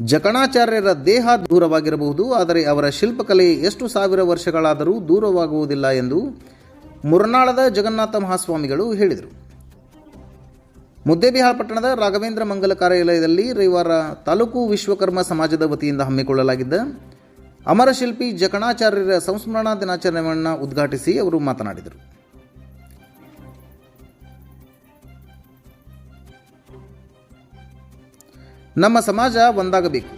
ಜಕಣಾಚಾರ್ಯರ ದೇಹ ದೂರವಾಗಿರಬಹುದು, ಆದರೆ ಅವರ ಶಿಲ್ಪಕಲೆ ಎಷ್ಟು ಸಾವಿರ ವರ್ಷಗಳಾದರೂ ದೂರವಾಗುವುದಿಲ್ಲ ಎಂದು ಮುರ್ನಾಳದ ಜಗನ್ನಾಥ ಮಹಾಸ್ವಾಮಿಗಳು ಹೇಳಿದರು. ಮುದ್ದೇಬಿಹಾಳ ಪಟ್ಟಣದ ರಾಘವೇಂದ್ರ ಮಂಗಲ ಕಾರ್ಯಾಲಯದಲ್ಲಿ ರವಿವಾರ ತಾಲೂಕು ವಿಶ್ವಕರ್ಮ ಸಮಾಜದ ವತಿಯಿಂದ ಹಮ್ಮಿಕೊಳ್ಳಲಾಗಿದ್ದ ಅಮರಶಿಲ್ಪಿ ಜಕಣಾಚಾರ್ಯರ ಸಂಸ್ಮರಣಾ ದಿನಾಚರಣೆಯನ್ನು ಉದ್ಘಾಟಿಸಿ ಅವರು ಮಾತನಾಡಿದರು. ನಮ್ಮ ಸಮಾಜ ಒಂದಾಗಬೇಕು.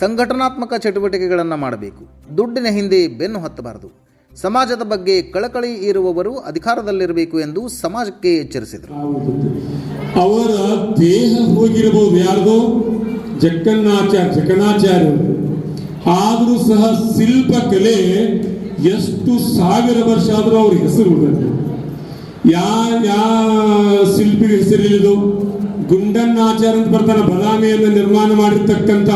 ಸಂಘಟನಾತ್ಮಕ ಚಟುವಟಿಕೆಗಳನ್ನು ಮಾಡಬೇಕು. ದುಡ್ಡಿನ ಹಿಂದೆ ಬೆನ್ನು ಹತ್ತಬಾರದು. ಸಮಾಜದ ಬಗ್ಗೆ ಕಳಕಳಿ ಇರುವವರು ಅಧಿಕಾರದಲ್ಲಿರಬೇಕು ಎಂದು ಸಮಾಜಕ್ಕೆ ಎಚ್ಚರಿಸಿದರು. ಅವರ ದೇಹ ಹೋಗಿರಬಹುದು ಯಾರ್ದು? ಜಕ್ಕನ್ನಾಚಾರ್ಯ ಜಕಣಾಚಾರ್ಯ ಆದರೂ ಸಹ ಶಿಲ್ಪ ಕಲೆ ಎಷ್ಟು ಸಾವಿರ ವರ್ಷ ಆದರೂ ಅವ್ರ ಹೆಸರು ಯಾ ಯಾ ಶಿಲ್ಪಿಗೆ ಹೆಸರಿಲ್ಲದು ಆಚಾರ ಅಂತ ಬರ್ತಾನೆ ಬದಾಮಿಯನ್ನು ನಿರ್ಮಾಣ ಮಾಡಿರ್ತಕ್ಕಂಥ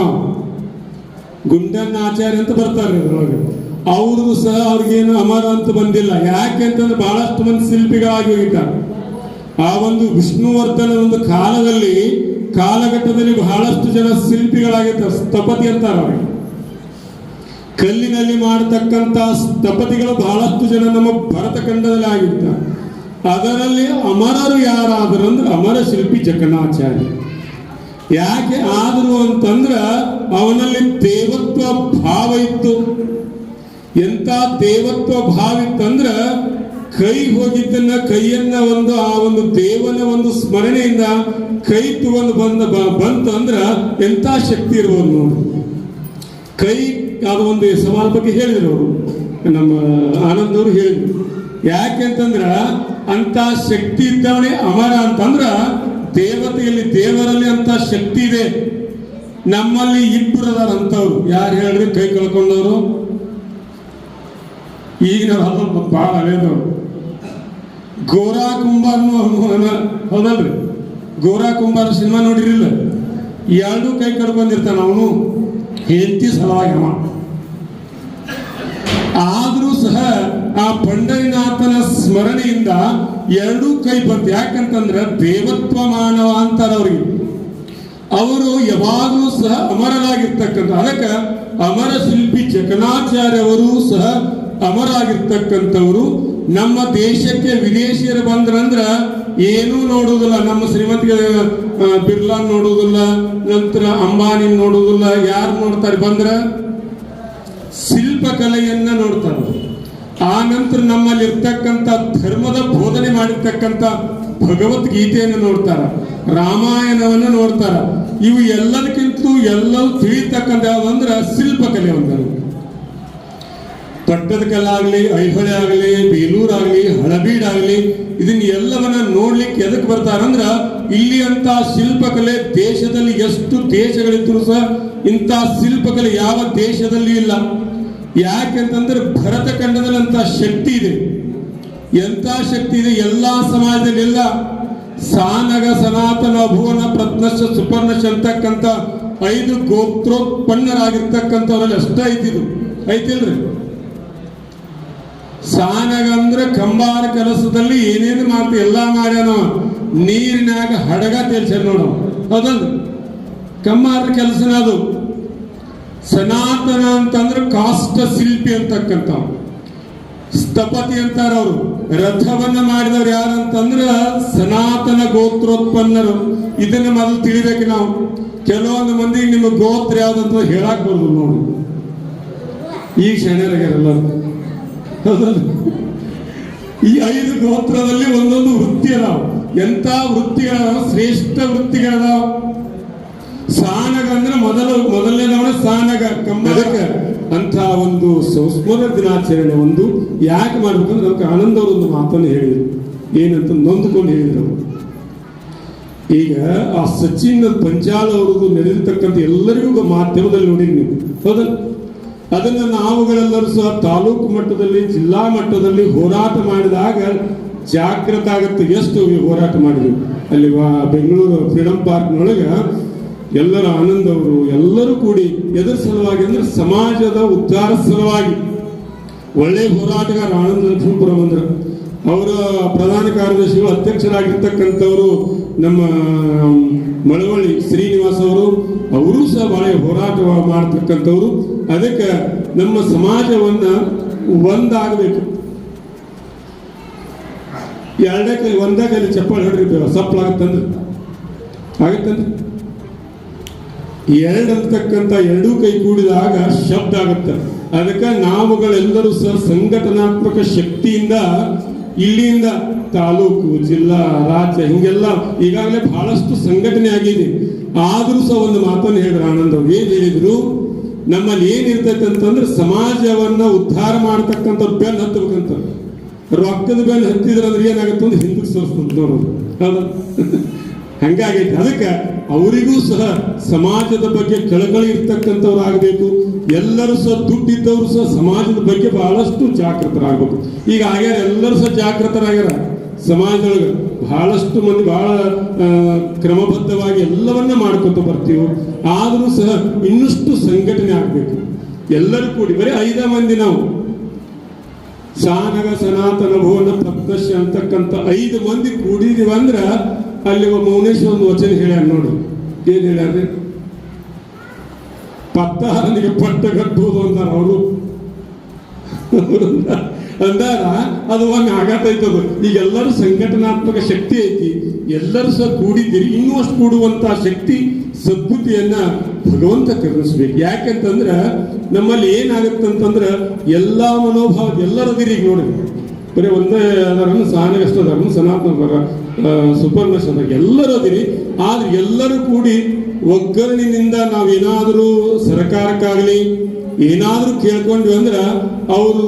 ಗುಂಡನ್ನ ಆಚಾರ ಅಂತ ಬರ್ತಾರೆ ಅದ್ರೊಳಗೆ ಅವ್ರಿಗೂ ಸಹ ಅವ್ರಿಗೇನು ಅಮರ ಅಂತ ಬಂದಿಲ್ಲ. ಯಾಕೆ ಅಂತಂದ್ರೆ ಬಹಳಷ್ಟು ಮಂದಿ ಶಿಲ್ಪಿಗಳಾಗಿ ಹೋಗಿದ್ದಾರೆ. ಆ ಒಂದು ವಿಷ್ಣುವರ್ಧನ ಒಂದು ಕಾಲದಲ್ಲಿ, ಕಾಲಘಟ್ಟದಲ್ಲಿ ಬಹಳಷ್ಟು ಜನ ಶಿಲ್ಪಿಗಳಾಗಿರ್ತಾರೆ ಸ್ಥಪತಿ ಅಂತಾರೆ ಕಲ್ಲಿನಲ್ಲಿ ಮಾಡತಕ್ಕಂತ ಸ್ಥಪತಿಗಳು ಬಹಳಷ್ಟು ಜನ ನಮ್ಮ ಭರತ ಖಂಡದಲ್ಲಿ ಆಗಿರ್ತಾರೆ ಅದರಲ್ಲಿ ಅಮರರು ಯಾರಾದರು ಅಂದ್ರೆ ಅಮರ ಶಿಲ್ಪಿ ಜಗನ್ನಾಚಾರ್ಯ. ಯಾಕೆ ಆದರು ಅಂತಂದ್ರ ಅವನಲ್ಲಿ ದೇವತ್ವ ಭಾವ ಇತ್ತು. ಎಂತ ದೇವತ್ವ ಭಾವ ಇತ್ತಂದ್ರ ಕೈ ಹೋಗಿದ್ದನ್ನ ಕೈಯನ್ನ ಒಂದು ಆ ಒಂದು ದೇವನ ಒಂದು ಸ್ಮರಣೆಯಿಂದ ಕೈ ತಗೊಂಡು ಬಂದ ಅಂದ್ರ ಎಂತ ಶಕ್ತಿ ಇರ್ಬೋದು ನೋಡಿ. ಕೈ ಅದು ಒಂದು ಸವಾಲ್ ಬಗ್ಗೆ ಹೇಳಿದ್ರು ನಮ್ಮ ಆನಂದ್ ಅವರು ಹೇಳಿದ್ರು. ಯಾಕೆಂತಂದ್ರ ಅಂತ ಶಕ್ತಿ ಇದ್ದವನೇ ಅಮರ ಅಂತಂದ್ರ ದೇವತೆಯಲ್ಲಿ ದೇವರಲ್ಲಿ ಅಂತ ಶಕ್ತಿ ಇದೆ. ನಮ್ಮಲ್ಲಿ ಇಬ್ಬರು ಅದಾರ ಅಂತವ್ರು. ಯಾರು ಹೇಳಿದ್ರೆ ಕೈ ಕಳ್ಕೊಂಡವರು? ಈಗಿನ ಬಹಳ ಹಳೇದವ್ರು. ಗೋರಾ ಕುಂಬಾರ್ ಹೌದಲ್ರಿ? ಗೋರಾ ಕುಂಬಾರ ಸಿನಿಮಾ ನೋಡಿರಿಲ್ಲ ಎರಡು ಕೈ ಕಡ್ಕೊಂಡಿರ್ತಾನ ಅವನು. ಹೆಂಡತಿ ಸಲುವಾಗಿ ಅವ. ಆದ್ರೂ ಸಹ ಆ ಪಂಡರಿನಾಥನ ಸ್ಮರಣೆಯಿಂದ ಎರಡೂ ಕೈ ಬಂತು. ಯಾಕಂತಂದ್ರೆ ದೇವತ್ವ ಮಾನವ ಅಂತಾರ ಅವ್ರಿಗೆ ಅವರು ಯಾವಾಗಲೂ ಸಹ ಅಮರರಾಗಿರ್ತಕ್ಕಂಥ ಅದಕ್ಕೆ ಅಮರ ಶಿಲ್ಪಿ ಜಗನಾಚಾರ್ಯವರು ಸಹ ಅಮರಾಗಿರ್ತಕ್ಕಂಥವರು. ನಮ್ಮ ದೇಶಕ್ಕೆ ವಿದೇಶಿಯರು ಬಂದ್ರಂದ್ರ ಏನೂ ನೋಡುವುದಿಲ್ಲ. ನಮ್ಮ ಶ್ರೀಮಂತಿಗೆ ಆ, ಬಿರ್ಲಾ ನೋಡುವುದಿಲ್ಲ. ನಂತರ ಅಂಬಾನಿ ನೋಡುವುದಿಲ್ಲ. ಯಾರು ನೋಡ್ತಾರೆ ಬಂದ್ರ? ಶಿಲ್ಪಕಲೆಯನ್ನ ನೋಡ್ತಾರೆ. ಆ ನಂತರ ನಮ್ಮಲ್ಲಿ ಇರ್ತಕ್ಕಂಥ ಧರ್ಮದ ಬೋಧನೆ ಮಾಡಿರ್ತಕ್ಕಂಥ ಭಗವದ್ಗೀತೆಯನ್ನು ನೋಡ್ತಾರ, ರಾಮಾಯಣವನ್ನು ನೋಡ್ತಾರ, ಇವು ಎಲ್ಲದಕ್ಕಿಂತಲೂ ಎಲ್ಲವೂ ತಿಳಿತಕ್ಕಂಥ ಯಾವ್ದಂದ್ರ ಶಿಲ್ಪಕಲೆ ಒಂದು ಪಟ್ಟದಕಲ್ಲಾಗಲಿ ಐಹೊಳೆ ಆಗಲಿ ಬೇಲೂರಾಗಲಿ, ಹಳಬೀಡಾಗಲಿ, ಇದನ್ನ ಎಲ್ಲವನ್ನ ನೋಡ್ಲಿಕ್ಕೆ ಎದಕ್ಕೆ ಬರ್ತಾರಂದ್ರ ಇಲ್ಲಿ ಅಂತ ಶಿಲ್ಪಕಲೆ ದೇಶದಲ್ಲಿ ಎಷ್ಟು ದೇಶಗಳಿದ್ರು ಸಹ ಇಂಥ ಶಿಲ್ಪಕಲೆ ಯಾವ ದೇಶದಲ್ಲಿ ಇಲ್ಲ. ಯಾಕೆಂತಂದ್ರೆ ಭರತ ಖಂಡದಲ್ಲಿ ಶಕ್ತಿ ಇದೆ. ಎಂತ ಶಕ್ತಿ ಇದೆ? ಎಲ್ಲಾ ಸಮಾಜದಲ್ಲೆಲ್ಲ ಸಾನಗ ಸನಾತನ ಭುವನ ಪ್ರತ್ನಶ ಸುಪರ್ಣಶ ಅಂತಕ್ಕಂಥ ಐದು ಗೋತ್ರೋತ್ಪನ್ನರಾಗಿರ್ತಕ್ಕಂಥವ್ರಲ್ಲಿ ಅಷ್ಟೇ ಐತಿದು ಐತಿಲ್ರಿ? ಸಾನಗ ಅಂದ್ರೆ ಕಂಬಾರ ಕೆಲಸದಲ್ಲಿ ಏನೇನು ಮಾಡ್ತಿ ಎಲ್ಲ ಮಾಡ್ಯಾನ, ನೀರಿನಾಗ ಹಡಗ ತೇಲ್ಸ್ಯಾನ ನೋಡು. ಹೌದಲ್ರಿ? ಕಂಬಾರ ಕೆಲಸನ ಅದು. ಸನಾತನ ಅಂತಂದ್ರೆ ಕಾಷ್ಟ ಶಿಲ್ಪಿ ಅಂತಕ್ಕಂಥ ಸ್ಥಪತಿ ಅಂತಾರ ಅವರು. ರಥವನ್ನ ಮಾಡಿದವ್ರು ಯಾರಂತಂದ್ರ ಸನಾತನ ಗೋತ್ರೋತ್ಪನ್ನರು. ಇದನ್ನ ಮೊದಲು ತಿಳಿಬೇಕು ನಾವು. ಕೆಲವೊಂದು ಮಂದಿ ನಿಮ್ಮ ಗೋತ್ರ ಯಾವ್ದಂತ ಹೇಳಕ್ ಬರ್ದು ನೋಡಿ. ಈ ಕ್ಷಣರಾಗ್ಯಾರಲ್ಲ ಹೌದಲ್ಲ? ಈ ಐದು ಗೋತ್ರದಲ್ಲಿ ಒಂದೊಂದು ವೃತ್ತಿ ಅದಾವ ಎಂತ ವೃತ್ತಿಗಳದಾವ? ಶ್ರೇಷ್ಠ ವೃತ್ತಿಗಳದಾವ. ಸಾನಗ ಅಂದ್ರೆ ಮೊದಲು ಮೊದಲನೇದವನು ಸಾನಗ ಕಂಬಕ ಅಂತ ಒಂದು ಸಂಸ್ಮರಣ ದಿನಾಚರಣೆ ಒಂದು ಯಾಕೆ ಮಾಡ್ಬೇಕಂದ್ರೆ ಅದಕ್ಕೆ ಆನಂದ ಅವರು ಒಂದು ಮಾತನ್ನು ಹೇಳಿದರು. ಏನಂತ ನೊಂದ್ಕೊಂಡು ಹೇಳಿದರು. ಈಗ ಆ ಸಚಿನ್ ಪಂಚಾಲ್ ಅವ್ರದ್ದು ನಡೆದಿರ್ತಕ್ಕಂಥ ಎಲ್ಲರಿಗೂ ಮಾಧ್ಯಮದಲ್ಲಿ ನೋಡಿರಿ ನೀವು. ಹೌದಲ್ಲ ಅದನ್ನ ನಾವುಗಳೆಲ್ಲರೂ ಸಹ ತಾಲೂಕು ಮಟ್ಟದಲ್ಲಿ, ಜಿಲ್ಲಾ ಮಟ್ಟದಲ್ಲಿ ಹೋರಾಟ ಮಾಡಿದಾಗ ಜಾಗೃತ ಆಗುತ್ತೆ. ಎಷ್ಟು ಹೋರಾಟ ಮಾಡಿದ್ವಿ ಅಲ್ಲಿ ಬೆಂಗಳೂರು ಫ್ರೀಡಂ ಪಾರ್ಕ್ನೊಳಗೆ ಎಲ್ಲರ ಆನಂದ್ ಅವರು ಎಲ್ಲರೂ ಕೂಡಿ ಎದುರು ಸಲುವಾಗಿ ಅಂದ್ರೆ ಸಮಾಜದ ಉದ್ಧಾರ ಸಲುವಾಗಿ. ಒಳ್ಳೆ ಹೋರಾಟಗಾರ ಆನಂದ ಲಕ್ಷ್ಮೀಪುರ ಅಂದ್ರೆ ಅವರ ಪ್ರಧಾನ ಕಾರ್ಯದರ್ಶಿಗಳು ಅಧ್ಯಕ್ಷರಾಗಿರ್ತಕ್ಕಂಥವರು ನಮ್ಮ ಮಳವಳ್ಳಿ ಶ್ರೀನಿವಾಸ್ ಅವರು ಅವರು ಸಹ ಬಹಳ ಹೋರಾಟ ಮಾಡ್ತಕ್ಕಂಥವ್ರು. ಅದಕ್ಕೆ ನಮ್ಮ ಸಮಾಜವನ್ನ ಒಂದಾಗಬೇಕು. ಎರಡೇ ಕೈ ಒಂದೇ ಕೈಲಿ ಚಪ್ಪಾಳೆ ಹೊಡ್ರಿ ಸಪ್ಪಳಾಗತ್ತಂದ್ರೆ. ಆಗತ್ತಂದ್ರೆ? ಎರಡು ಅಂತಕ್ಕಂಥ ಎರಡೂ ಕೈ ಕೂಡಿದಾಗ ಶಬ್ದ ಆಗುತ್ತೆ. ಅದಕ್ಕೆ ನಾವುಗಳೆಲ್ಲರೂ ಸಹ ಸಂಘಟನಾತ್ಮಕ ಶಕ್ತಿಯಿಂದ ಇಲ್ಲಿಂದ ತಾಲೂಕು, ಜಿಲ್ಲಾ, ರಾಜ್ಯ ಹಿಂಗೆಲ್ಲ ಈಗಾಗಲೇ ಬಹಳಷ್ಟು ಸಂಘಟನೆ ಆಗಿದೆ. ಆದರೂ ಸಹ ಒಂದು ಮಾತನ್ನು ಹೇಳಿದ್ರು ಆನಂದ್ ಅವ್ರು. ಏನ್ ಹೇಳಿದ್ರು? ನಮ್ಮಲ್ಲಿ ಏನಿರ್ತೈತೆ ಅಂತಂದ್ರೆ ಸಮಾಜವನ್ನ ಉದ್ಧಾರ ಮಾಡ್ತಕ್ಕಂಥ ಬೆನ್ ಹತ್ತಬೇಕಂತ. ರೊಕ್ಕದ ಬೆನ್ ಹತ್ತಿದ್ರೆ ಅಂದ್ರೆ ಏನಾಗುತ್ತೆ? ಅಂದ್ರೆ ಹಿಂದಕ್ಕೆ ಸರಿಸ್ತಂತ ನೋಡೋದು ಹಂಗಾಗೈತೆ ಅದಕ್ಕೆ ಅವರಿಗೂ ಸಹ ಸಮಾಜದ ಬಗ್ಗೆ ಕಳಕಳಿ ಇರ್ತಕ್ಕಂಥವ್ರು ಆಗಬೇಕು ಎಲ್ಲರೂ ಸಹ ದುಡ್ಡಿದ್ದವರು ಸಹ ಸಮಾಜದ ಬಗ್ಗೆ ಬಹಳಷ್ಟು ಜಾಗೃತರಾಗಬೇಕು. ಈಗ ಆಗ್ಯಾರ ಎಲ್ಲರೂ ಸಹ ಜಾಗೃತರಾಗ್ಯಾರ. ಸಮಾಜದೊಳಗೆ ಬಹಳಷ್ಟು ಮಂದಿ ಬಹಳ ಕ್ರಮಬದ್ಧವಾಗಿ ಎಲ್ಲವನ್ನ ಮಾಡ್ಕೊತ ಬರ್ತೀವಿ. ಆದರೂ ಸಹ ಇನ್ನಷ್ಟು ಸಂಘಟನೆ ಆಗಬೇಕು. ಎಲ್ಲರೂ ಕೂಡಿ, ಬರೀ ಐದ ಮಂದಿ ನಾವು. ಸಾನಗ ಸನಾತನ ಭುವನ ಪ್ರತ್ಯಕ್ಷ ಅಂತಕ್ಕಂಥ ಐದು ಮಂದಿ ಕೂಡಿದೀವಿ ಅಂದ್ರೆ ಅಲ್ಲಿ ಮೌನೇಶ್ವರ ಒಂದು ವಚನ ಹೇಳ್ಯಾರ ನೋಡು. ಏನ್ ಹೇಳ್ಯಾರ್ರಿ ಪತ್ತಾರನಿಗೆ ಪಟ್ಟ ಕಟ್ಟುವುದು ಅಂತಾರ ಅವರು. ಅಂದಾರ ಅದು ಒಂದು ಆಘಾತ ಐತದು ಈಗ ಎಲ್ಲರೂ ಸಂಘಟನಾತ್ಮಕ ಶಕ್ತಿ ಐತಿ. ಎಲ್ಲರೂ ಸಹ ಕೂಡಿದ್ದೀರಿ. ಇನ್ನೂ ಅಷ್ಟು ಕೂಡುವಂತಹ ಶಕ್ತಿ, ಸದ್ಬುದ್ಧಿಯನ್ನ ಭಗವಂತ ಕರುಣಿಸ್ಬೇಕು. ಯಾಕಂತಂದ್ರ ನಮ್ಮಲ್ಲಿ ಏನಾಗತ್ತಂತಂದ್ರ ಎಲ್ಲಾ ಮನೋಭಾವ ಎಲ್ಲರದಿರಿ ಈಗ ನೋಡಿ ಬರೀ ಒಂದೇ ಅದರನ್ನು ಸಾನಗಷ್ಟ ಧರ್ಮ, ಸನಾತನ ಬರ ಸುಪರ್ಣಶದ ಎಲ್ಲರೂ ಅದಿರಿ. ಆದ್ರೆ ಎಲ್ಲರೂ ಕೂಡಿ ಒಗ್ಗರಣಿನಿಂದ ನಾವೇನಾದರೂ ಸರ್ಕಾರಕ್ಕಾಗಲಿ ಏನಾದ್ರೂ ಕೇಳ್ಕೊಂಡ್ವಿ ಅಂದ್ರ ಅವರು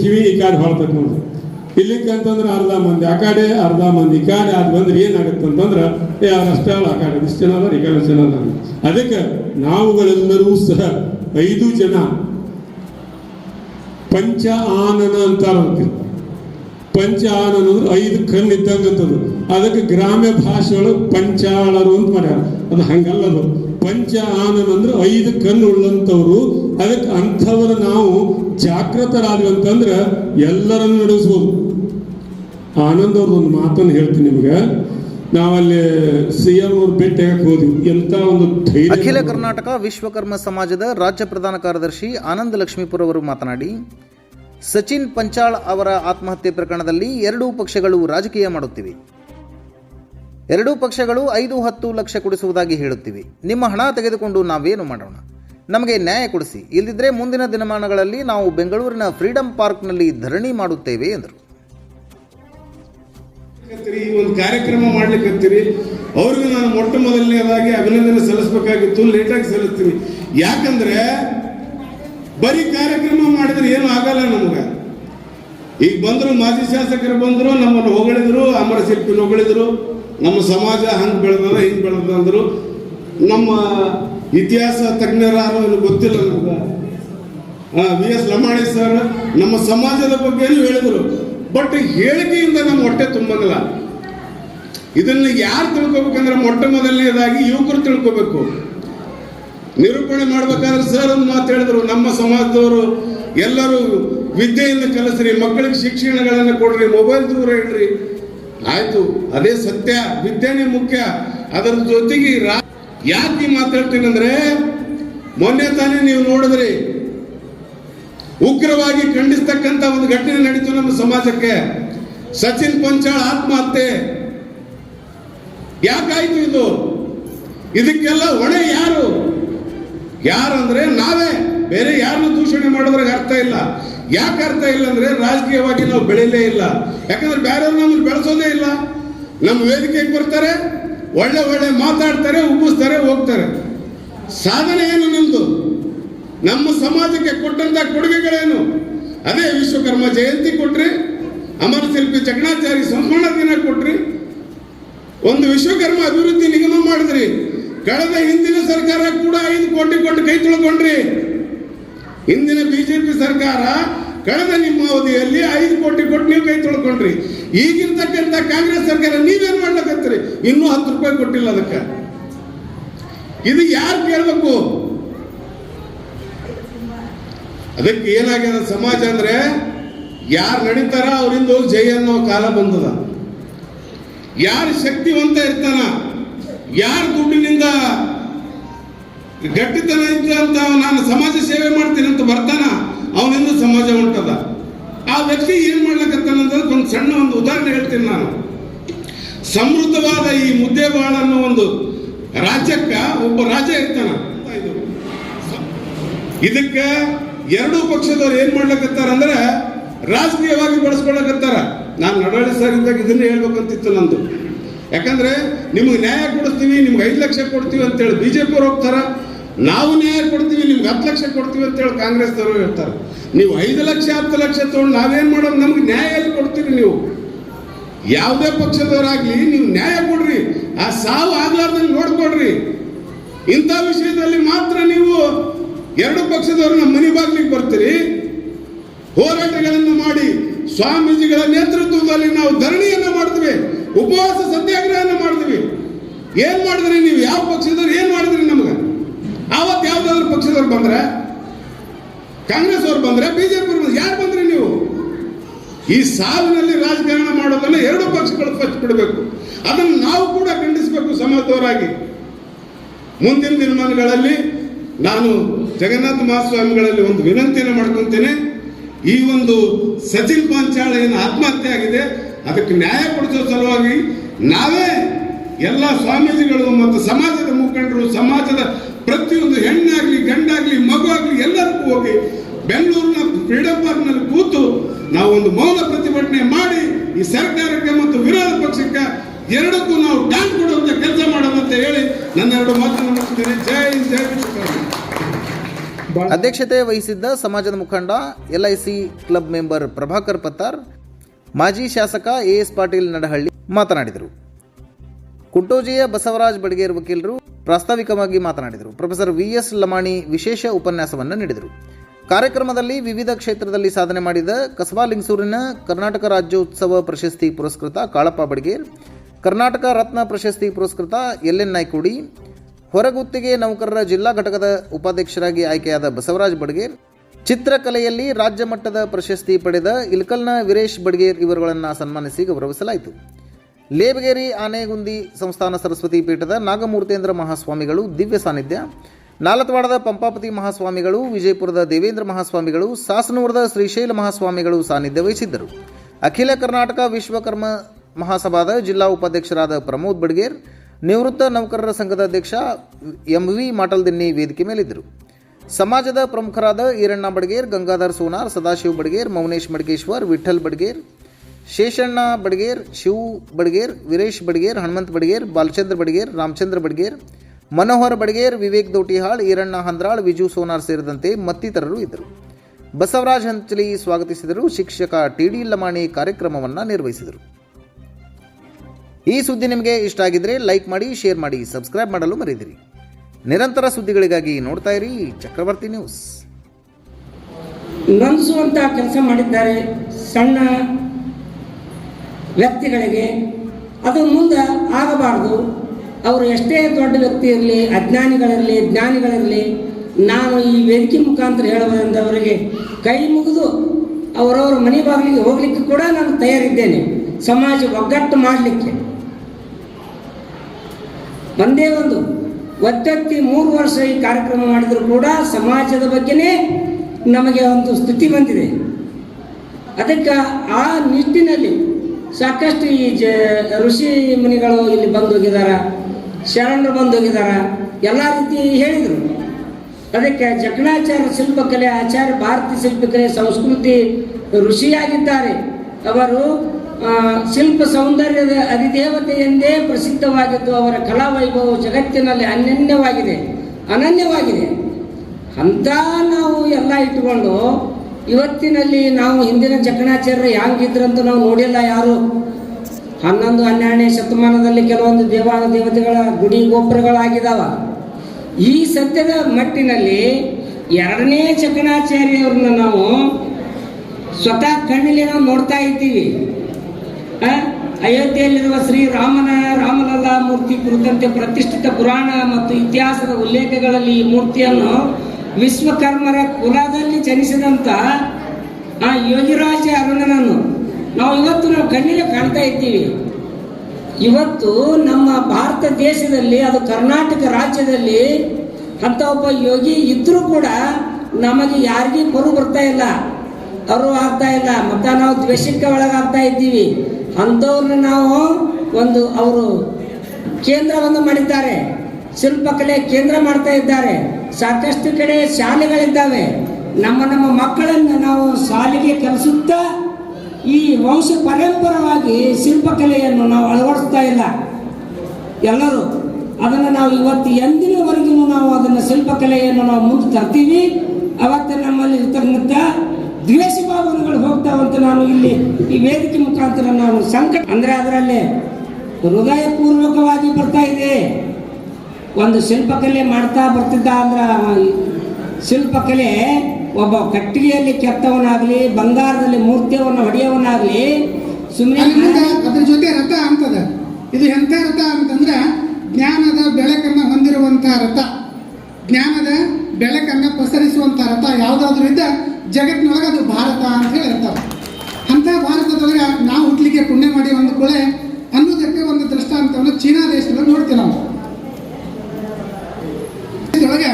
ಕಿವಿ ಈ ಕಾಡು ಹೊಳ್ತಕ್ ನೋಡ್ರಿ. ಇಲ್ಲಿಕ್ಕೆ ಅರ್ಧ ಮಂದಿ ಆ ಕಡೆ, ಅರ್ಧ ಮಂದಿ ಕಡೆ ಅದು ಬಂದ್ರೆ ಏನಾಗುತ್ತೆ ಅಂತಂದ್ರೆ, ಏ ಅಷ್ಟೇ ಆ ಕಡೆ ಇಷ್ಟು ಜನ ಈ ಜನ ಅದಕ್ಕೆ ನಾವುಗಳೆಲ್ಲರೂ ಸಹ ಐದು ಜನ ಪಂಚ ಆನನ ಅಂತಾರ. ಅದಕ್ಕೆ ಪಂಚ ಆನನ ಅಂದ್ರೆ ಐದು ಕಣ್ಣು ಇದ್ದಂಗಂತದ್ದು ಅದಕ್ಕೆ ಗ್ರಾಮ್ಯ ಭಾಷೆಯೊಳಗೆ ಪಂಚಾಳರು ಅಂತ ಮಾಡ್ಯಾರ. ಅದು ಹಂಗಲ್ಲದು. ಪಂಚ ಆನನ್ ಅಂದ್ರೆ ಐದು ಕಣ್ಣು ಉಳ್ಳಂತವ್ರು ಅದಕ್ಕೆ ಅಂಥವ್ರ ನಾವು ಜಾಗೃತರಾದ್ವಿ ಅಂತಂದ್ರೆ ಎಲ್ಲರನ್ನು ನಡೆಸ್ಬೋದು. ಆನಂದ್ ಅವ್ರದ್ದು ಒಂದು ಮಾತನ್ನು ಹೇಳ್ತೀನಿ ನಿಮ್ಗೆ. ನಾವಲ್ಲಿ ಸಿ ಎಂ ಅವ್ರ ಭೇಟಿಯಾಗಕ್ಕೆ ಹೋದ್ವಿ. ಎಂತ ಒಂದು ಅಖಿಲ ಕರ್ನಾಟಕ ವಿಶ್ವಕರ್ಮ ಸಮಾಜದ ರಾಜ್ಯ ಪ್ರಧಾನ ಕಾರ್ಯದರ್ಶಿ ಆನಂದ ಲಕ್ಷ್ಮೀಪುರ ಅವರು ಮಾತನಾಡಿ ಸಚಿನ್ ಪಂಚಾಳ್ ಅವರ ಆತ್ಮಹತ್ಯೆ ಪ್ರಕರಣದಲ್ಲಿ ಎರಡೂ ಪಕ್ಷಗಳು ರಾಜಕೀಯ ಮಾಡುತ್ತಿವೆ. ಎರಡೂ ಪಕ್ಷಗಳು ಐದು ಹತ್ತು ಲಕ್ಷ ಕೊಡಿಸುವುದಾಗಿ ಹೇಳುತ್ತಿವೆ. ನಿಮ್ಮ ಹಣ ತೆಗೆದುಕೊಂಡು ನಾವೇನು ಮಾಡೋಣ? ನಮಗೆ ನ್ಯಾಯ ಕೊಡಿಸಿ. ಇಲ್ಲದಿದ್ದರೆ ಮುಂದಿನ ದಿನಮಾನಗಳಲ್ಲಿ ನಾವು ಬೆಂಗಳೂರಿನ ಫ್ರೀಡಂ ಪಾರ್ಕ್ನಲ್ಲಿ ಧರಣಿ ಮಾಡುತ್ತೇವೆ ಎಂದರು. ಒಂದು ಕಾರ್ಯಕ್ರಮ ಮಾಡ್ಲಿಕ್ಕತ್ತೀರಿ ಅವ್ರಿಗೆ ನಾನು ಮೊಟ್ಟ ಮೊದಲನೇದಾಗಿ ಅಭಿನಂದನೆ ಸಲ್ಲಿಸಬೇಕಾಗಿತ್ತು. ಲೇಟಾಗಿ ಸಲ್ಲಿಸ್ತೀನಿ. ಯಾಕಂದ್ರೆ ಬರೀ ಕಾರ್ಯಕ್ರಮ ಮಾಡಿದ್ರೆ ಏನು ಆಗಲ್ಲ ನಮಗೆ. ಈಗ ಬಂದ್ರು ಮಾಜಿ ಶಾಸಕರು ಬಂದ್ರು, ನಮ್ಮನ್ನು ಹೊಗಳಿದ್ರು, ಅಮರ ಶಿಲ್ಪಿ ಹೊಗಳಿದ್ರು, ನಮ್ಮ ಸಮಾಜ ಹಂಗೆ ಬೆಳೆದದ, ಹಿಂಗೆ ಬೆಳೆದ ಅಂದರು. ನಮ್ಮ ಇತಿಹಾಸ ತಜ್ಞರಾರು ಗೊತ್ತಿಲ್ಲ ನಮ್ಗೆ. ವಿ ಎಸ್ ರಮಾಣಿ ಸರ್ ನಮ್ಮ ಸಮಾಜದ ಬಗ್ಗೆನೂ ಹೇಳಿದ್ರು. ಬಟ್ ಹೇಳಿಕೆಯಿಂದ ನಮ್ಮ ಹೊಟ್ಟೆ ತುಂಬಂಗಿಲ್ಲ. ಇದನ್ನ ಯಾರು ತಿಳ್ಕೊಬೇಕಂದ್ರೆ ಮೊಟ್ಟ ಮೊದಲನೇದಾಗಿ ಯುವಕರು ತಿಳ್ಕೊಬೇಕು. ನಿರೂಪಣೆ ಮಾಡ್ಬೇಕಾದ್ರೆ ಸರ್ ಒಂದು ಮಾತು ಹೇಳಿದ್ರು, ನಮ್ಮ ಸಮಾಜದವರು ಎಲ್ಲರೂ ವಿದ್ಯೆಯಿಂದ ಕಲಿಸ್ರಿ, ಮಕ್ಕಳಿಗೆ ಶಿಕ್ಷಣಗಳನ್ನು ಕೊಡ್ರಿ ಮೊಬೈಲ್ ದೂರ ಇಡ್ರಿ. ಆಯ್ತು, ಅದೇ ಸತ್ಯ, ವಿದ್ಯೆನೇ ಮುಖ್ಯ. ಅದರ ಜೊತೆಗೆ ರಾ- ಯಾಕೆ ಮಾತಾಡ್ತೀನಿ ಅಂದ್ರೆ ಮೊನ್ನೆ ತಾನೇ ನೀವು ನೋಡಿದ್ರಿ, ಉಗ್ರವಾಗಿ ಖಂಡಿಸ್ತಕ್ಕಂಥ ಒಂದು ಘಟನೆ ನಡೀತು ನಮ್ಮ ಸಮಾಜಕ್ಕೆ. ಸಚಿನ್ ಪಂಚಾಳ್ ಆತ್ಮಹತ್ಯೆ. ಯಾಕಾಯ್ತು ಇದು? ಇದಕ್ಕೆಲ್ಲ ಹೊಣೆ ಯಾರು? ಯಾರಂದ್ರೆ ನಾವೇ. ಬೇರೆ ಯಾರನ್ನು ದೂಷಣೆ ಮಾಡೋದ್ರಾಗ ಅರ್ಥ ಇಲ್ಲ. ಯಾಕೆ ಅರ್ಥ ಇಲ್ಲ ಅಂದ್ರೆ ರಾಜಕೀಯವಾಗಿ ನಾವು ಬೆಳೆಯಲೇ ಇಲ್ಲ. ಯಾಕಂದ್ರೆ ಬೇರೆಯವ್ರು ನಮ್ಮನ್ನು ಬೆಳೆಸೋದೇ ಇಲ್ಲ. ನಮ್ಮ ವೇದಿಕೆಗೆ ಬರ್ತಾರೆ, ಒಳ್ಳೆ ಒಳ್ಳೆ ಮಾತಾಡ್ತಾರೆ ಉಬ್ಬಿಸ್ತಾರೆ ಹೋಗ್ತಾರೆ. ಸಾಧನೆ ಏನು ನಮ್ದು? ನಮ್ಮ ಸಮಾಜಕ್ಕೆ ಕೊಟ್ಟಂತ ಕೊಡುಗೆಗಳೇನು? ಅದೇ ವಿಶ್ವಕರ್ಮ ಜಯಂತಿ ಕೊಟ್ರಿ, ಅಮರ ಶಿಲ್ಪಿ ಜಗಣಾಚಾರಿ ಸಂಪೂರ್ಣ ದಿನ ಕೊಟ್ರಿ, ಒಂದು ವಿಶ್ವಕರ್ಮ ಅಭಿವೃದ್ಧಿ ನಿಗಮ ಮಾಡಿದ್ರಿ. ಕಳೆದ ಹಿಂದಿನ ಸರ್ಕಾರ ಕೂಡ ಐದು ಕೋಟಿ ಕೊಟ್ಟು ಕೈ ತೊಳ್ಕೊಂಡ್ರಿ. ಹಿಂದಿನ ಬಿಜೆಪಿ ಸರ್ಕಾರ ಕಳೆದ ನಿಮ್ಮ ಅವಧಿಯಲ್ಲಿ ಐದು ಕೋಟಿ ಕೊಟ್ಟು ನೀವು ಕೈ ತೊಳ್ಕೊಂಡ್ರಿ. ಈಗಿರ್ತಕ್ಕಂಥ ಕಾಂಗ್ರೆಸ್ ಸರ್ಕಾರ ನೀವೇನ್ ಮಾಡ್ಲಕತ್ತೀರಿ? ಇನ್ನೂ ಹತ್ತು ರೂಪಾಯಿ ಕೊಟ್ಟಿಲ್ಲ ಅದಕ್ಕೆ. ಇದು ಯಾರು ಕೇಳಬೇಕು? ಅದಕ್ಕೆ ಏನಾಗ್ಯದ ಸಮಾಜ ಅಂದ್ರೆ ಯಾರು ನಡೀತಾರ ಅವರಿಂದ ಹೋಗಿ ಜೈ ಅನ್ನೋ ಕಾಲ ಬಂದದ. ಯಾರು ಶಕ್ತಿವಂತ ಇರ್ತಾನ? ಯಾರು ದುಡ್ಡಿನಿಂದ ಗಟ್ಟಿತನ ಅಂತ ನಾನು ಸಮಾಜ ಸೇವೆ ಮಾಡ್ತೀನಿ ಅಂತ ಬರ್ತಾನ, ಅವನಿಂದ ಸಮಾಜ ಉಂಟದ. ಆ ವ್ಯಕ್ತಿ ಏನ್ ಮಾಡ್ಲಕತ್ತಾನ ಅಂತಂದ್ರೆ ಒಂದು ಸಣ್ಣ ಒಂದು ಉದಾಹರಣೆ ಹೇಳ್ತೀನಿ ನಾನು. ಸಮೃದ್ಧವಾದ ಈ ಮುದ್ದೆಬಾಳ ಅನ್ನೋ ಒಂದು ರಾಜ್ಯಕ್ಕ ಒಬ್ಬ ರಾಜ ಇರ್ತಾನ. ಇದಕ್ಕೆ ಎರಡೂ ಪಕ್ಷದವ್ರು ಏನ್ ಮಾಡ್ಲಕತ್ತಾರ ಅಂದ್ರೆ ರಾಜಕೀಯವಾಗಿ ಬಳಸ್ಕೊಳ್ಳಕತ್ತಾರ. ನಾನು ನಡಾಳಿ ಸರ್ ಇದ್ದಾಗ ಇದನ್ನೇ ಹೇಳ್ಬೇಕಂತಿತ್ತು ನಂದು. ಯಾಕಂದ್ರೆ ನಿಮ್ಗೆ ನ್ಯಾಯ ಕೊಡಿಸ್ತೀವಿ, ನಿಮ್ಗೆ ಐದು ಲಕ್ಷ ಕೊಡ್ತೀವಿ ಅಂತೇಳಿ ಬಿಜೆಪಿ ಅವ್ರು ಹೋಗ್ತಾರ. ನಾವು ನ್ಯಾಯ ಕೊಡ್ತೀವಿ, ನಿಮ್ಗೆ ಹತ್ತು ಲಕ್ಷ ಕೊಡ್ತೀವಿ ಅಂತೇಳಿ ಕಾಂಗ್ರೆಸ್ದವರು ಹೇಳ್ತಾರೆ. ನೀವು ಐದು ಲಕ್ಷ, ಹತ್ತು ಲಕ್ಷ ತಗೊಂಡು ನಾವೇನು ಮಾಡೋದು? ನಮ್ಗೆ ನ್ಯಾಯ ಎಲ್ಲಿ ಕೊಡ್ತೀರಿ ನೀವು? ಯಾವುದೇ ಪಕ್ಷದವರಾಗಲಿ ನೀವು ನ್ಯಾಯ ಕೊಡ್ರಿ. ಆ ಸಾವು ಆಗ್ಲಾರ್ದಂಗೆ ನೋಡ್ಕೊಡ್ರಿ ಇಂಥ ವಿಷಯದಲ್ಲಿ ಮಾತ್ರ ನೀವು ಎರಡು ಪಕ್ಷದವರು ನಮ್ಮ ಮನೆ ಬಾಗ್ಲಿಗೆ ಬರ್ತೀರಿ. ಹೋರಾಟಗಳನ್ನು ಮಾಡಿ ಸ್ವಾಮೀಜಿಗಳ ನೇತೃತ್ವದಲ್ಲಿ ನಾವು ಧರಣಿಯನ್ನು ಮಾಡ್ತೀವಿ, ಉಪವಾಸ ಸತ್ಯಾಗ್ರಹವನ್ನು ಮಾಡ್ತೀವಿ. ಏನ್ ಮಾಡಿದ್ರಿ ನೀವು? ಯಾವ ಪಕ್ಷದವ್ರು ಏನ್ ಮಾಡಿದ್ರಿ ನಮ್ಗೆ? ಆವತ್ತು ಯಾವ್ದಾದ್ರು ಪಕ್ಷದವ್ರು ಬಂದ್ರೆ ಕಾಂಗ್ರೆಸ್ ಅವ್ರು ಬಂದ್ರೆ ಬಿಜೆಪಿ ಯಾರು ಬಂದ್ರಿ ನೀವು? ಈ ಸಾಲಿನಲ್ಲಿ ರಾಜಕಾರಣ ಮಾಡೋದನ್ನ ಎರಡು ಪಕ್ಷಗಳು ಬಿಡಬೇಕು. ಅದನ್ನು ನಾವು ಕೂಡ ಖಂಡಿಸಬೇಕು ಸಮರ್ಥವರಾಗಿ ಮುಂದಿನ ದಿನಮಾನಗಳಲ್ಲಿ ನಾನು ಜಗನ್ನಾಥ ಮಹಾಸ್ವಾಮಿಗಳಲ್ಲಿ ಒಂದು ವಿನಂತಿಯನ್ನು ಮಾಡ್ಕೊತೇನೆ. ಈ ಒಂದು ಸಚಿನ್ ಪಾಂಚಾಳ ಏನು ಆತ್ಮಹತ್ಯೆ ಆಗಿದೆ. ಅದಕ್ಕೆ ನ್ಯಾಯ ಕೊಡಿಸೋ ಸಲುವಾಗಿ ನಾವೇ ಎಲ್ಲ ಸ್ವಾಮೀಜಿಗಳು ಮತ್ತು ಸಮಾಜದ ಮುಖಂಡರು, ಸಮಾಜದ ಪ್ರತಿಯೊಂದು ಹೆಣ್ಣಾಗ್ಲಿ, ಗಂಡಾಗ್ಲಿ ಮಗು ಆಗ್ಲಿ ಎಲ್ಲರಿಗೂ ಹೋಗಿ ಬೆಂಗಳೂರಿನ ಫ್ರೀಡಂ ಪಾರ್ಕ್ನಲ್ಲಿ ಕೂತು ನಾವು ಒಂದು ಮೌನ ಪ್ರತಿಭಟನೆ ಮಾಡಿ ಈ ಸರ್ಕಾರಕ್ಕೆ ಮತ್ತು ವಿರೋಧ ಪಕ್ಷಕ್ಕೆ ಎರಡಕ್ಕೂ ನಾವು ಟಾಂಗ್ ಕೊಡುವಂತ ಕೆಲಸ ಮಾಡೋದಂತ ಹೇಳಿ ನನ್ನ ಎರಡು ಮಾತನ್ನು ಮುಗಿಸ್ತೇನೆ. ಜೈ ಜೈ ಅಧ್ಯಕ್ಷತೆ ವಹಿಸಿದ್ದ ಸಮಾಜದ ಮುಖಂಡ LIC club member Prabhakar Pattar, ಮಾಜಿ ಶಾಸಕ ಎಎಸ್ ಪಾಟೀಲ್ ನಡಹಳ್ಳಿ ಮಾತನಾಡಿದರು. ಕುಟ್ಟೋಜಿಯ ಬಸವರಾಜ್ ಬಡಗೇರ್ ವಕೀಲರು ಪ್ರಾಸ್ತಾವಿಕವಾಗಿ ಮಾತನಾಡಿದರು. ಪ್ರೊಫೆಸರ್ ವಿ ಎಸ್ ಲಮಾಣಿ ವಿಶೇಷ ಉಪನ್ಯಾಸವನ್ನು ನೀಡಿದರು. ಕಾರ್ಯಕ್ರಮದಲ್ಲಿ ವಿವಿಧ ಕ್ಷೇತ್ರದಲ್ಲಿ ಸಾಧನೆ ಮಾಡಿದ ಕಸಬಾ ಲಿಂಗಸೂರಿನ ಕರ್ನಾಟಕ ರಾಜ್ಯೋತ್ಸವ ಪ್ರಶಸ್ತಿ ಪುರಸ್ಕೃತ ಕಾಳಪ್ಪ ಬಡಗೇರ್, ಕರ್ನಾಟಕ ರತ್ನ ಪ್ರಶಸ್ತಿ ಪುರಸ್ಕೃತ ಎಲ್ ಎನ್ ನಾಯ್ಕುಡಿ, ಹೊರಗುತ್ತಿಗೆ ನೌಕರರ ಜಿಲ್ಲಾ ಘಟಕದ ಉಪಾಧ್ಯಕ್ಷರಾಗಿ ಆಯ್ಕೆಯಾದ ಬಸವರಾಜ್ ಬಡಗೇರ್, ಚಿತ್ರಕಲೆಯಲ್ಲಿ ರಾಜ್ಯ ಮಟ್ಟದ ಪ್ರಶಸ್ತಿ ಪಡೆದ ಇಲ್ಕಲ್ನ ವೀರೇಶ್ ಬಡ್ಗೇರ್ ಇವರುಗಳನ್ನು ಸನ್ಮಾನಿಸಿ ಗೌರವಿಸಲಾಯಿತು. ಲೇಬಗೇರಿ ಆನೆಗುಂದಿ ಸಂಸ್ಥಾನ ಸರಸ್ವತಿ ಪೀಠದ ನಾಗಮೂರ್ತೇಂದ್ರ ಮಹಾಸ್ವಾಮಿಗಳು ದಿವ್ಯ ಸಾನ್ನಿಧ್ಯ. ನಾಲತ್ವಾಡದ ಪಂಪಾಪತಿ ಮಹಾಸ್ವಾಮಿಗಳು, ವಿಜಯಪುರದ ದೇವೇಂದ್ರ ಮಹಾಸ್ವಾಮಿಗಳು, ಸಾಸನೂರದ ಶ್ರೀಶೈಲ ಮಹಾಸ್ವಾಮಿಗಳು ಸಾನ್ನಿಧ್ಯ ವಹಿಸಿದ್ದರು. ಅಖಿಲ ಕರ್ನಾಟಕ ವಿಶ್ವಕರ್ಮ ಮಹಾಸಭಾದ ಜಿಲ್ಲಾ ಉಪಾಧ್ಯಕ್ಷರಾದ ಪ್ರಮೋದ್ ಬಡ್ಗೇರ್, ನಿವೃತ್ತ ನೌಕರರ ಸಂಘದ ಅಧ್ಯಕ್ಷ ಎಂ ವಿ ಮಾಟಲ್ದಿನ್ನಿ ವೇದಿಕೆ ಮೇಲಿದ್ದರು. ಸಮಾಜದ ಪ್ರಮುಖರಾದ ಈರಣ್ಣ ಬಡ್ಗೇರ್, ಗಂಗಾಧರ್ ಸೋನಾರ್, ಸದಾಶಿವ ಬಡ್ಗೇರ್, ಮೌನೇಶ್ ಮಡಗೇಶ್ವರ್ ವಿಠಲ್ ಬಡಗೇರ್ ಶೇಷಣ್ಣ ಬಡ್ಗೇರ್, ಶಿವ್ ಬಡಗೇರ್, ವೀರೇಶ್ ಬಡಗೇರ್, ಹನುಮಂತ್ ಬಡಗೇರ್, ಬಾಲಚಂದ್ರ ಬಡಗೇರ್, ರಾಮಚಂದ್ರ ಬಡಗೇರ್, ಮನೋಹರ್ ಬಡಗೇರ್, ವಿವೇಕ್ ದೋಟಿಹಾಳ್, ಈರಣ್ಣ ಹಂದ್ರಾಳ್, ವಿಜು ಸೋನಾರ್ ಸೇರಿದಂತೆ ಮತ್ತಿತರರು ಇದ್ದರು. ಬಸವರಾಜ್ ಹಂಚಲಿ ಸ್ವಾಗತಿಸಿದರು. ಶಿಕ್ಷಕ ಟಿಡಿ ಲಮಾಣಿ ಕಾರ್ಯಕ್ರಮವನ್ನು ನಿರ್ವಹಿಸಿದರು. ಈ ಸುದ್ದಿ ನಿಮಗೆ ಇಷ್ಟ ಆಗಿದ್ರೆ ಲೈಕ್ ಮಾಡಿ, ಶೇರ್ ಮಾಡಿ, ಸಬ್ಸ್ಕ್ರೈಬ್ ಮಾಡಲು ಮರೆಯದಿರಿ ನಿರಂತರ ಸುದ್ದಿಗಳಿಗಾಗಿ ನೋಡ್ತಾ ಇರಿ ಚಕ್ರವರ್ತಿ ನ್ಯೂಸ್. ಅಂತ ಕೆಲಸ ಮಾಡಿದ್ದಾರೆ ಸಣ್ಣ ವ್ಯಕ್ತಿಗಳಿಗೆ ಅದು ಮುಂದೆ ಆಗಬಾರ್ದು. ಅವರು ಎಷ್ಟೇ ದೊಡ್ಡ ವ್ಯಕ್ತಿ ಇರಲಿ, ಅಜ್ಞಾನಿಗಳಿರಲಿ, ಜ್ಞಾನಿಗಳಿರಲಿ, ನಾನು ಈ ವೇದಿಕೆ ಮುಖಾಂತರ ಹೇಳುವುದರಿಂದ ಕೈ ಮುಗಿದು ಅವರವರ ಮನೆ ಬಾಗಿಲಿಗೆ ಹೋಗಲಿಕ್ಕೆ ಕೂಡ ನಾನು ತಯಾರಿದ್ದೇನೆ. ಸಮಾಜ ಒಗ್ಗಟ್ಟು ಮಾಡಲಿಕ್ಕೆ. ಒಂದೇ ಒಂದು ಒತ್ತತ್ತಿ ಮೂರು ವರ್ಷ ಈ ಕಾರ್ಯಕ್ರಮ ಮಾಡಿದರೂ ಕೂಡ ಸಮಾಜದ ಬಗ್ಗೆನೇ ನಮಗೆ ಒಂದು ಸ್ಥಿತಿ ಬಂದಿದೆ. ಅದಕ್ಕೆ ಆ ನಿಟ್ಟಿನಲ್ಲಿ ಸಾಕಷ್ಟು ಈ ಜ ಋಷಿ ಮುನಿಗಳು ಇಲ್ಲಿ ಬಂದು ಹೋಗಿದ್ದಾರೆ ಶರಣರು ಬಂದು ಹೋಗಿದ್ದಾರೆ ಎಲ್ಲ ರೀತಿ ಹೇಳಿದರು. ಅದಕ್ಕೆ ಜಕಣಾಚಾರ್ಯ ಶಿಲ್ಪಕಲೆ, ಆಚಾರ್ಯ ಭಾರತೀಯ ಶಿಲ್ಪಕಲೆ ಸಂಸ್ಕೃತಿ ಋಷಿಯಾಗಿದ್ದಾರೆ. ಅವರು ಶಿಲ್ಪ ಸೌಂದರ್ಯದ ಅಧಿದೇವತೆ ಎಂದೇ ಪ್ರಸಿದ್ಧವಾಗಿದ್ದು, ಅವರ ಕಲಾ ವೈಭವ ಜಗತ್ತಿನಲ್ಲಿ ಅನನ್ಯವಾಗಿದೆ ಅನನ್ಯವಾಗಿದೆ. ಅಂತ ನಾವು ಎಲ್ಲ ಇಟ್ಕೊಂಡು ಇವತ್ತಿನಲ್ಲಿ ನಾವು ಹಿಂದಿನ ಜಕಣಾಚಾರ್ಯರು ಹ್ಯಾಂಗಿದ್ರಂತ ನಾವು ನೋಡಿಲ್ಲ ಯಾರು. ಹನ್ನೊಂದು, ಹನ್ನೆರಡನೇ ಶತಮಾನದಲ್ಲಿ ಕೆಲವೊಂದು ದೇವಾಲ ದೇವತೆಗಳ ಗುಡಿ ಗೋಪುರಗಳಾಗಿದ್ದಾವ ಈ ಸತ್ಯದ ಮಟ್ಟಿನಲ್ಲಿ ಎರಡನೇ ಚಕಣಾಚಾರ್ಯವ್ರನ್ನ ನಾವು ಸ್ವತಃ ಕಣ್ಣಲ್ಲಿ ನಾವು ನೋಡ್ತಾ ಇದ್ದೀವಿ? ಅಯೋಧ್ಯೆಯಲ್ಲಿರುವ ಶ್ರೀ ರಾಮನ, ರಾಮಲಲ್ಲಾ ಮೂರ್ತಿ ಕುರಿತಂತೆ ಪ್ರತಿಷ್ಠಿತ ಪುರಾಣ ಮತ್ತು ಇತಿಹಾಸದ ಉಲ್ಲೇಖಗಳಲ್ಲಿ ಈ ಮೂರ್ತಿಯನ್ನು ವಿಶ್ವಕರ್ಮರ ಕುಲದಲ್ಲಿ ಜನಿಸಿದಂತ ಆ ಯೋಗಿರಾಜ ಅರುಣನನ್ನು ನಾವು ಇವತ್ತು ನಾವು ಕಣ್ಣಿಗೆ ಕಾಣ್ತಾ ಇದ್ದೀವಿ. ಇವತ್ತು ನಮ್ಮ ಭಾರತ ದೇಶದಲ್ಲಿ ಅದು ಕರ್ನಾಟಕ ರಾಜ್ಯದಲ್ಲಿ ಅಂತ ಒಬ್ಬ ಯೋಗಿ ಇದ್ರೂ ಕೂಡ ನಮಗೆ ಯಾರಿಗೂ ಕೊರು ಬರ್ತಾ ಇಲ್ಲ ಅವರು ಆಗ್ತಾ ಇಲ್ಲ. ಮತ್ತೆ ನಾವು ದ್ವೇಷಕ್ಕೆ ಒಳಗಾಗ್ತಾ ಇದ್ದೀವಿ. ಅಂಥವ್ರನ್ನ ನಾವು ಒಂದು ಅವರು ಕೇಂದ್ರವನ್ನು ಮಾಡಿದ್ದಾರೆ. ಶಿಲ್ಪಕಲೆ ಕೇಂದ್ರ ಮಾಡ್ತಾ ಇದ್ದಾರೆ. ಸಾಕಷ್ಟು ಕಡೆ ಶಾಲೆಗಳಿದ್ದಾವೆ. ನಮ್ಮ ನಮ್ಮ ಮಕ್ಕಳನ್ನು ನಾವು ಶಾಲೆಗೆ ಕಲಿಸುತ್ತಾ ಈ ವಂಶ ಪರಂಪರವಾಗಿ ಶಿಲ್ಪಕಲೆಯನ್ನು ನಾವು ಅಳವಡಿಸ್ತಾ ಇಲ್ಲ. ಎಲ್ಲರೂ ಅದನ್ನು ನಾವು ಇವತ್ತು ಎಂದಿನವರೆಗೂ ನಾವು ಅದನ್ನು ಶಿಲ್ಪಕಲೆಯನ್ನು ನಾವು ಮುಂದೆ ತರ್ತೀವಿ. ಅವತ್ತು ನಮ್ಮಲ್ಲಿ ಇರ್ತಕ್ಕಂಥ ದ್ವೇಷ ಭಾವನೆಗಳು ಹೋಗ್ತಾವಂತ ನಾನು ಇಲ್ಲಿ ಈ ವೇದಿಕೆ ಮುಖಾಂತರ ನಾನು ಸಂಕಟ ಅಂದರೆ ಅದರಲ್ಲಿ ಹೃದಯಪೂರ್ವಕವಾಗಿ ಬರ್ತಾ ಇದೆ. ಒಂದು ಶಿಲ್ಪಕಲೆ ಮಾಡ್ತಾ ಬರ್ತಿದ್ದ ಅಂದ್ರೆ ಶಿಲ್ಪಕಲೆ ಒಬ್ಬ ಕಟ್ಟಿಗೆಯಲ್ಲಿ ಕೆತ್ತವನಾಗಲಿ ಬಂಗಾರದಲ್ಲಿ ಮೂರ್ತಿಯವನ್ನು ಹೊಡೆಯವನಾಗಲಿ ಸುಮ್ಮನೆ ಅದ್ರ ಜೊತೆ ರಥ ಅಂತದ ಇದು ಎಂಥ ರಥ ಅಂತಂದ್ರೆ ಜ್ಞಾನದ ಬೆಳಕನ್ನ ಹೊಂದಿರುವಂತಹ ರಥ. ಜ್ಞಾನದ ಬೆಳಕನ್ನ ಪಸರಿಸುವಂತಹ ರಥ ಯಾವುದಾದ್ರೂ ಇದ್ದ ಜಗತ್ತಿನೊಳಗೆ ಅದು ಭಾರತ ಅಂತ ಹೇಳಿ ಇರ್ತಾವ ಅಂತ ಭಾರತದೊಳಗೆ ನಾವು ಹುಟ್ಟಲಿಕ್ಕೆ ಪುಣ್ಯ ಮಾಡಿ ಒಂದು ಕೊಳೆ ಅನ್ನೋದಕ್ಕೆ ಒಂದು ದೃಷ್ಟಾಂತವನ್ನು ಚೀನಾ ದೇಶದೊಳಗೆ ನೋಡ್ತೀವಿ ನಾವು ಇದರೊಳಗೆ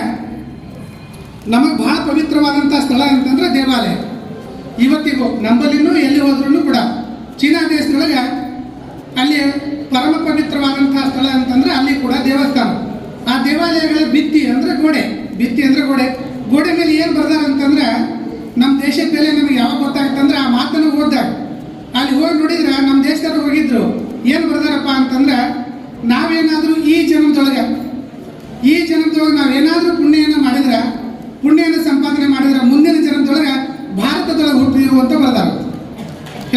ನಮಗೆ ಬಹಳ ಪವಿತ್ರವಾದಂತಹ ಸ್ಥಳ ದೇವಾಲಯ ಇವತ್ತಿಗೂ ನಂಬಲಿನೂ ಎಲ್ಲಿ ಹೋದ್ರೂ ಕೂಡ ಚೀನಾ ದೇಶದೊಳಗೆ ಅಲ್ಲಿ ಪರಮ ಪವಿತ್ರವಾದಂತಹ ಸ್ಥಳ ಅಂತಂದ್ರೆ ಅಲ್ಲಿ ಕೂಡ ದೇವಸ್ಥಾನ. ಆ ದೇವಾಲಯಗಳ ಭಿತ್ತಿ ಅಂದ್ರೆ ಗೋಡೆ. ಭಿತ್ತಿ ಅಂದ್ರೆ ಗೋಡೆ. ಗೋಡೆ ಮೇಲೆ ಏನು ಬರ್ದಾರ ಅಂತಂದ್ರೆ ನಮ್ಮ ದೇಶದ ಮೇಲೆ ನಮಗೆ ಯಾವಾಗ ಗೊತ್ತಾಗ್ತಂದ್ರೆ ಆ ಮಾತನ್ನು ಓದ್ದಾಗ. ಅಲ್ಲಿ ಹೋಗಿ ನೋಡಿದ್ರೆ ನಮ್ಮ ದೇಶದವ್ರು ಹೋಗಿದ್ರು. ಏನು ಬರ್ದಾರಪ್ಪ ಅಂತಂದ್ರೆ ನಾವೇನಾದ್ರೂ ಈ ಜನ್ಮದೊಳಗೆ ಈ ಜನ್ಮದೊಳಗೆ ನಾವೇನಾದ್ರೂ ಪುಣ್ಯನ ಮಾಡಿದ್ರೆ ಪುಣ್ಯನ ಸಂಪಾದನೆ ಮಾಡಿದ್ರೆ ಮುಂದಿನ ಜನ್ಮದೊಳಗೆ ಹುಟ್ಟಿದೆವು ಅಂತ ಬರೆದಾಗ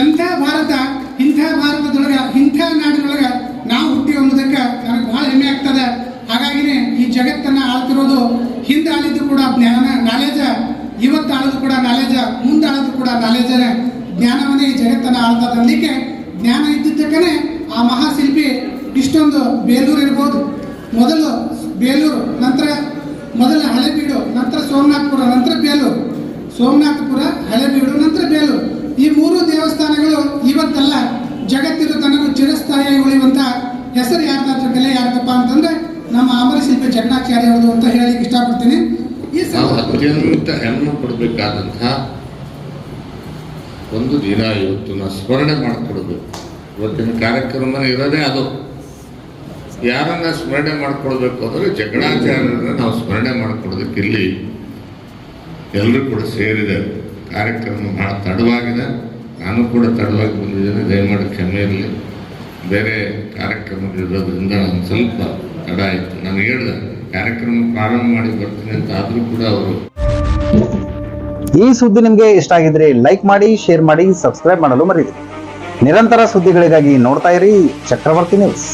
ಎಂಥ ಭಾರತ, ಇಂಥ ಭಾರತದೊಳಗೆ, ಇಂಥ ನಾಡಿನೊಳಗೆ ನಾವು ಹುಟ್ಟಿ ಅನ್ನೋದಕ್ಕೆ ನನಗೆ ಬಹಳ ಹೆಮ್ಮೆ ಆಗ್ತದೆ. ಹಾಗಾಗಿನೇ ಈ ಜಗತ್ತನ್ನ ಆಳ್ತಿರೋದು ಹಿಂದೆ ಆಳಿದ್ದು ಕೂಡ ಜ್ಞಾನ ನಾಲೆಜ ಇವತ್ತು ಆಳೋದು ಕೂಡ ನಾಲೆಜ ಮುಂದೆ ಕೂಡ ನಾಲೆಜನೇ ಜ್ಞಾನವನ್ನೇ ಈ ಜಗತ್ತನ್ನು ಆಳ್ತಾ ಅನ್ಲಿಕ್ಕೆ ಜ್ಞಾನ ಇದ್ದಿದ್ದಕ್ಕನೇ ಆ ಮಹಾಶಿಲ್ಪಿ ಇಷ್ಟೊಂದು ಬೇಲೂರು ಇರ್ಬೋದು. ಮೊದಲು ಬೇಲೂರು, ನಂತರ ಮೊದಲು ಹಳೆಬೀಡು, ನಂತರ ಸೋಮನಾಥಪುರ, ನಂತರ ಬೇಲೂರು. ಸೋಮನಾಥಪುರ, ಹಳೆಬೀಡು, ನಂತರ ಬೇಲೂರು. ಈ ಮೂರು ದೇವಸ್ಥಾನಗಳು ಇವತ್ತಲ್ಲ. ಜಗತ್ತಿನ ತನಗೂ ಚಿರಸ್ಥಾಯಿ ಉಳಿಯುವಂತ ಹೆಸರು ಯಾರ್ದಾದ್ರೂ ಬೆಲೆ ಯಾರ್ದಪ್ಪ ಅಂತಂದ್ರೆ ನಮ್ಮ ಅಮರ ಶಿಲ್ಪಿ ಜಗನ್ನಾಚಾರ್ಯ ಅವರು ಅಂತ ಹೇಳಲಿಕ್ಕೆ ಇಷ್ಟಪಡ್ತೀನಿ. ಅತ್ಯಂತ ಹೆಮ್ಮೆ ಪಡಬೇಕಾದಂತಹ ಒಂದು ದಿನ ಇವತ್ತು ಸ್ಮರಣೆ ಮಾಡಿಕೊಡ್ಬೇಕು. ಇವತ್ತಿನ ಕಾರ್ಯಕ್ರಮ ಇರೋದೇ ಅದು. ಯಾರನ್ನ ಸ್ಮರಣೆ ಮಾಡಿಕೊಡ್ಬೇಕು ಅಂದರೆ ಜಗಣಾಚಾರ್ಯರನ್ನ ನಾವು ಸ್ಮರಣೆ ಮಾಡಿಕೊಡೋದಕ್ಕೆ ಇಲ್ಲಿ ಎಲ್ಲರೂ ಕೂಡ ಸೇರಿದೆ. ಕಾರ್ಯಕ್ರಮ ಬಹಳ ತಡವಾಗಿದೆ. ನಾನು ಕೂಡ ತಡವಾಗಿ ಬಂದಿದ್ದೇನೆ. ದಯಮಾಡಿ ಕ್ಷಮೆ ಇರಲಿ. ಬೇರೆ ಕಾರ್ಯಕ್ರಮಗಳಿರೋದ್ರಿಂದ ನಾನು ಸ್ವಲ್ಪ ತಡ ಆಯಿತು. ನಾನು ಹೇಳಿದೆ, ಕಾರ್ಯಕ್ರಮ ಪ್ರಾರಂಭ ಮಾಡಿ ಬರ್ತೀನಿ ಅಂತ ಆದರೂ ಕೂಡ ಅವರು ಈ ಸುದ್ದಿ ನಿಮಗೆ ಇಷ್ಟ ಆಗಿದ್ರೆ ಲೈಕ್ ಮಾಡಿ, ಶೇರ್ ಮಾಡಿ, ಸಬ್ಸ್ಕ್ರೈಬ್ ಮಾಡಲು ಮರಿರಿ ನಿರಂತರ ಸುದ್ದಿಗಳಿಗಾಗಿ ನೋಡ್ತಾ ಇರಿ ಚಕ್ರವರ್ತಿ ನ್ಯೂಸ್.